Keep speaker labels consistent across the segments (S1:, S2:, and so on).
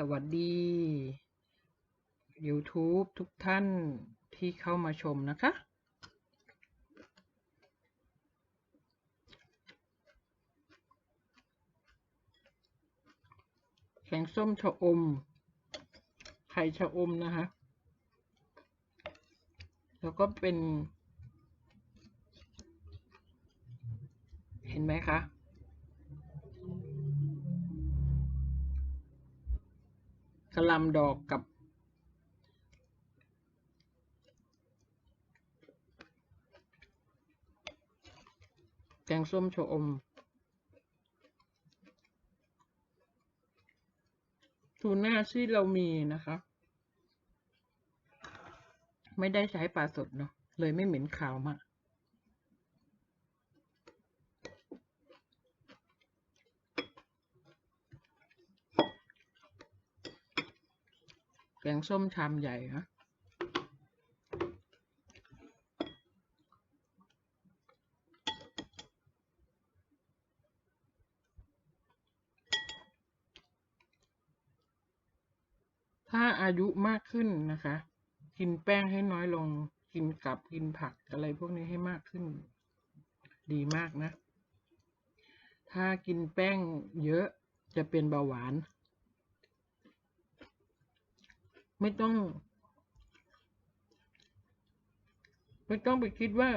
S1: สวัสดี YouTube ทุกท่านที่เข้ามาชมนะคะ แกงส้มชะอม ไข่ชะอมนะคะ แล้วก็เป็น เห็นไหมคะ กะหลำดอกกับแกงส้มชะอม ทูน่าที่เรามีนะคะ ไม่ได้ใช้ปลาสดเนาะเลยไม่เหม็นขาวมาก กงส้มชามใหญ่นะถ้าอายุมากขึ้นนะคะ กินแป้งให้น้อยลง กินกับกินผักอะไรพวกนี้ให้มากขึ้น ดีมากนะ ถ้ากินแป้งเยอะจะเป็นเบาหวาน ไม่ต้อง ไม่ต้องไปคิดว่า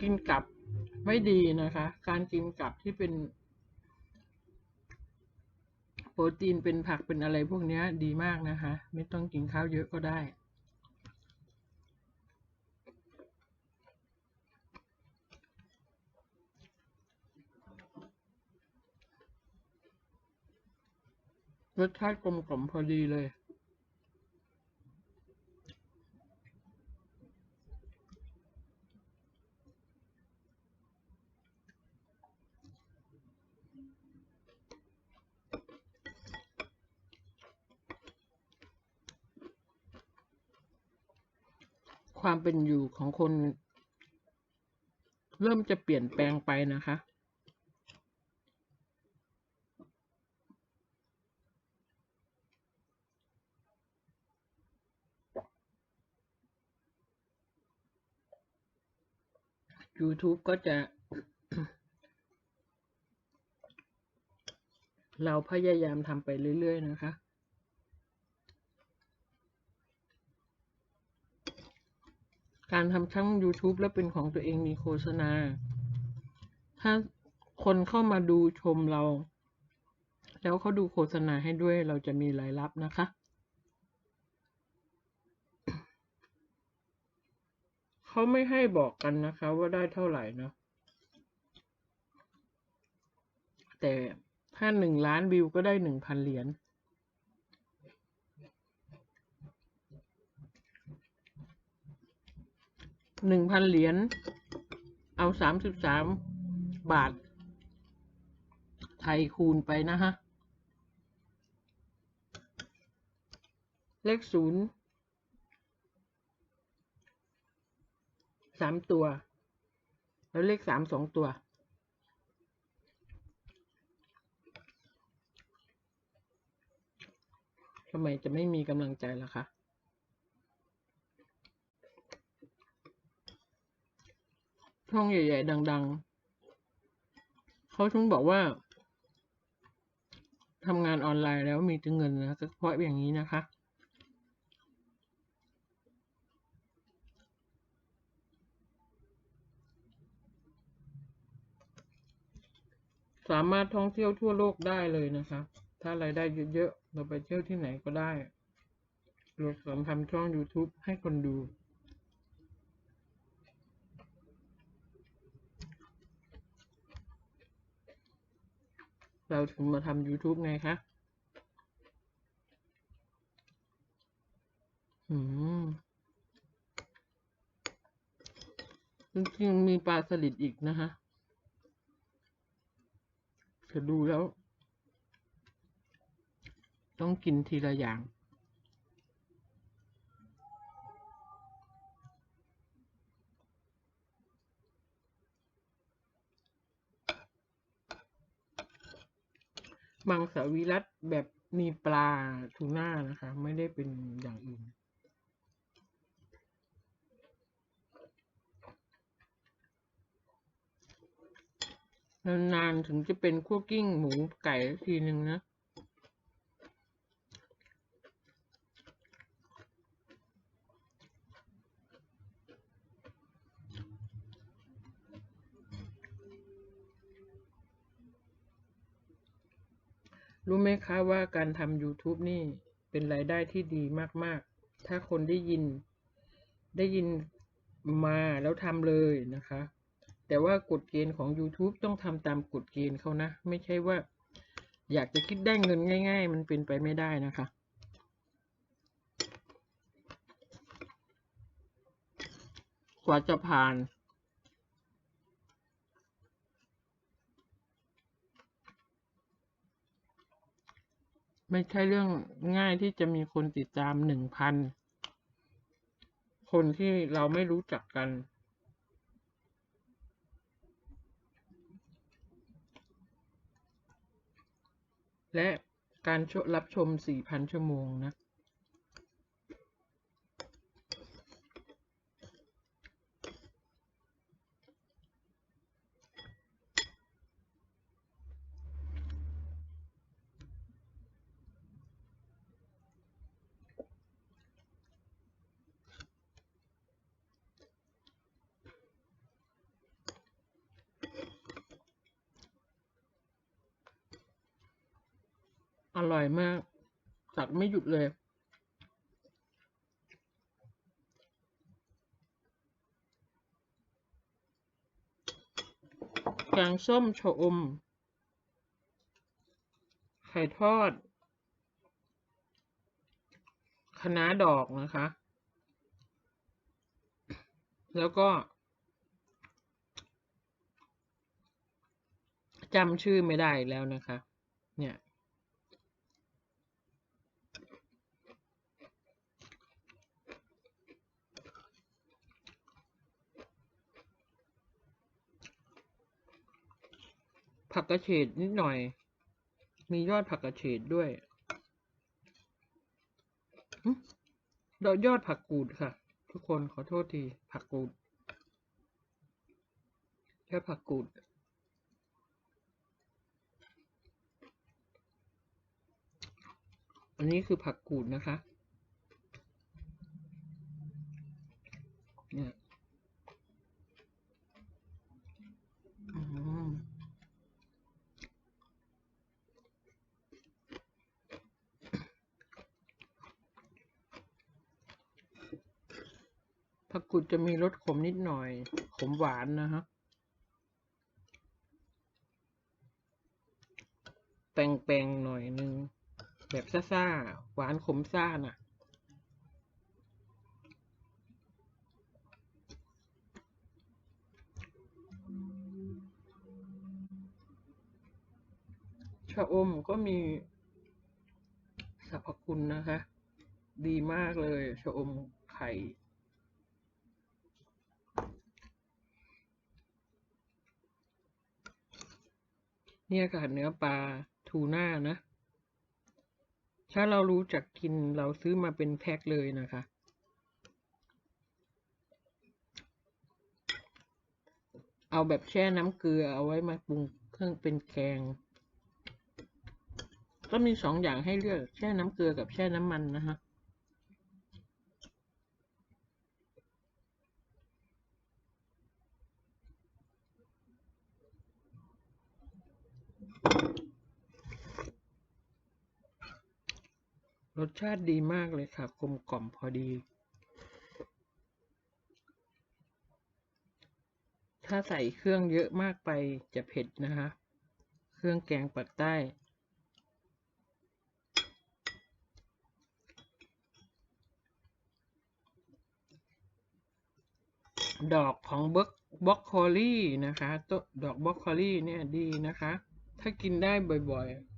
S1: กินกับไม่ดีนะคะ การกินกับที่เป็น โปรตีนเป็นผักเป็นอะไรพวกนี้ดีมากนะคะ ไม่ต้องกินข้าวเยอะก็ได้รสชาติกลมกล่อมพอดีเลย ความเป็นอยู่ของคน เริ่มจะเปลี่ยนแปลงไปนะคะ YouTube ก็จะ เราพยายามทำไปเรื่อย ๆ นะคะ การทำช่อง YouTube แล้วเป็นของตัวเองมีโฆษณา ถ้าคนเข้ามาดูชมเรา แล้วเขาดูโฆษณาให้ด้วยเราจะมีรายรับนะคะ เขาไม่ให้บอกกันนะคะว่าได้เท่าไหร่เนาะแต่ถ้าหนึ่งล้านวิวก็ได้หนึ่งพันเหรียญ หนึ่งพันเหรียญ เอาสามสิบสามบาท ไทยคูณไปนะฮะ เลขศูนย์สามตัว แล้วเลขสามสองตัว ทำไมจะไม่มีกำลังใจล่ะคะ ช่องใหญ่ ๆ ดัง ๆ เขาถึงบอกว่าทำงานออนไลน์แล้วมีแต่เงินนะเพราะอย่างนี้นะคะ สามารถท่องเที่ยวทั่วโลกได้เลยนะคะ ถ้ารายได้เยอะ ๆ เราไปเที่ยวที่ไหนก็ได้เราสามทำช่อง YouTube ให้คนดู เราถึงมาทำ YouTube ไงคะอืมจริงๆมีปลาสลิดอีกนะคะจะดูแล้ว ต้องกินทีละอย่าง มังสวิรัตแบบมีปลาทูน่านะคะ ไม่ได้เป็นอย่างอื่น นานๆถึงจะเป็นคั่วกิ้งหมูไก่ทีหนึ่งนะ รู้ไหมคะว่าการทำ YouTube นี่เป็นรายได้ที่ดีมาก ๆ ถ้าคนได้ยิน ได้ยินมาแล้วทำเลยนะคะ แต่ว่ากฎเกณฑ์ของ YouTube ต้องทำตามกฎเกณฑ์เขานะ ไม่ใช่ว่า อยากจะคิดได้เงินง่าย ๆ มันเป็นไปไม่ได้นะคะกว่าจะผ่าน ไม่ใช่เรื่องง่ายที่จะมีคนติดตามหนึ่งพันคนที่เราไม่รู้จักกัน และการรับชม 4,000 ชั่วโมงนะ ร่อยมาก ตัดไม่หยุดเลย แกงส้มชะอม ไข่ทอดคะน้าดอกนะคะ แล้วก็จำชื่อไม่ได้แล้วนะคะ เนี่ย ผักกระเฉดนิดหน่อย มียอดผักกระเฉดด้วยหึดอกยอดผักกูดค่ะ ทุกคนขอโทษทีผักกูดยอดผักกูด อันนี้คือผักกูดนะคะ เนี่ยอืม ผั กุดจะมีรสขมนิดหน่อย ขมหวานนะฮะ แปลงๆหน่อยนึง แบบซ่าๆ หวานขมซ่าน่ะชะอมก็มีสรรพคุณนะคะ ดีมากเลยชะอมไข่ นี่ยค่ะเนื้อปลาทูน่านะ ถ้าเรารู้จักกินเราซื้อมาเป็นแพ็คเลยนะคะ เอาแบบแช่น้ำเกลือเอาไว้มาปรุงเครื่องเป็นแกง ก็มีสองอย่างให้เลือกแช่น้ำเกลือกับแช่น้ำมันนะคะ ชาติดีมากเลยค่ะกลมกล่อมพอดี ถ้าใส่เครื่องเยอะมากไปจะเผ็ดนะคะ เครื่องแกงปักใต้ ดอกของเบิร์กบล็อกโคลี่นะคะต้นดอกบล็อกโคลี่เนี่ยดีนะคะ ถ้ากินได้บ่อยๆ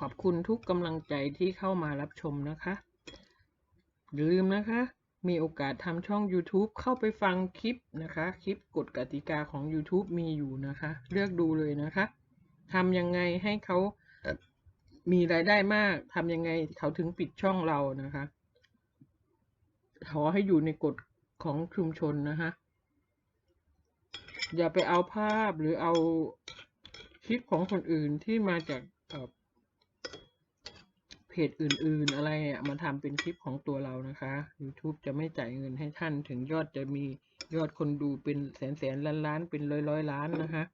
S1: ขอบคุณทุกกำลังใจที่เข้ามารับชมนะคะ อย่าลืมนะคะ มีโอกาสทำช่อง YouTube เข้าไปฟังคลิปนะคะ คลิปกฎกติกาของ YouTube มีอยู่นะคะ เลือกดูเลยนะคะทำยังไงให้เขามีรายได้มากทำยังไงเขาถึงปิดช่องเรานะคะ ขอให้อยู่ในกฎของชุมชนนะคะอย่าไปเอาภาพหรือเอาคลิปของคนอื่นที่มาจาก เพจอื่นๆ อะไรอะมาทำเป็นคลิปของตัวเรานะคะ YouTube จะไม่จ่ายเงินให้ท่านถึงยอดจะมียอดคนดูเป็นแสนแสนล้านล้านๆเป็นร้อยร้อยล้านนะคะ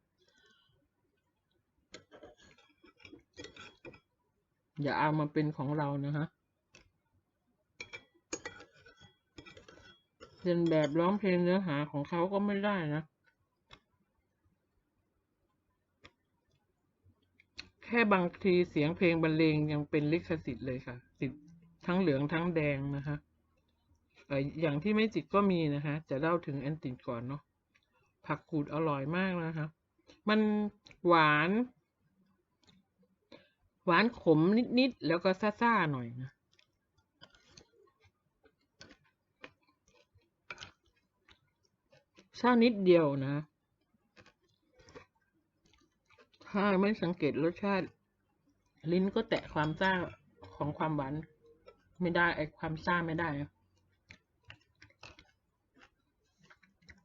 S1: อย่าเอามาเป็นของเรานะคะเรียนแบบร้องเพลงเนื้อหาของเขาก็ไม่ได้นะ แค่บางทีเสียงเพลงบรรเลงยังเป็นลิขสิทธิ์เลยค่ะสิทธิ์ทั้งเหลืองทั้งแดงนะคะอย่างที่ไม่ติดก็มีนะคะ จะเล่าถึงแอนติดก่อนเนาะผักกูดอร่อยมากนะคะ มันหวาน หวานขมนิดๆ แล้วก็ซ่าๆ หน่อยนะซ่านิดเดียวนะ ถ้าไม่สังเกตรสชาติ ลิ้นก็แตะความซ่าของความหวานไม่ได้ไอความซ่าไม่ได้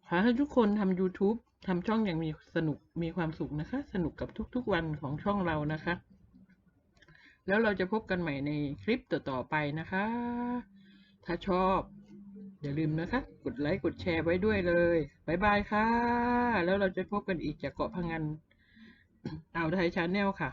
S1: ขอให้ทุกคนทำ YouTube ทำช่องอย่างมีสนุกมีความสุขนะคะ สนุกกับทุกๆวันของช่องเรานะคะ แล้วเราจะพบกันใหม่ในคลิปต่อๆไปนะคะ ถ้าชอบ อย่าลืมนะคะ กดไลค์กดแชร์ไว้ด้วยเลยบายบายค่ะ แล้วเราจะพบกันอีกจากเกาะพังงาน อ่าวไทยชาแนลค่ะ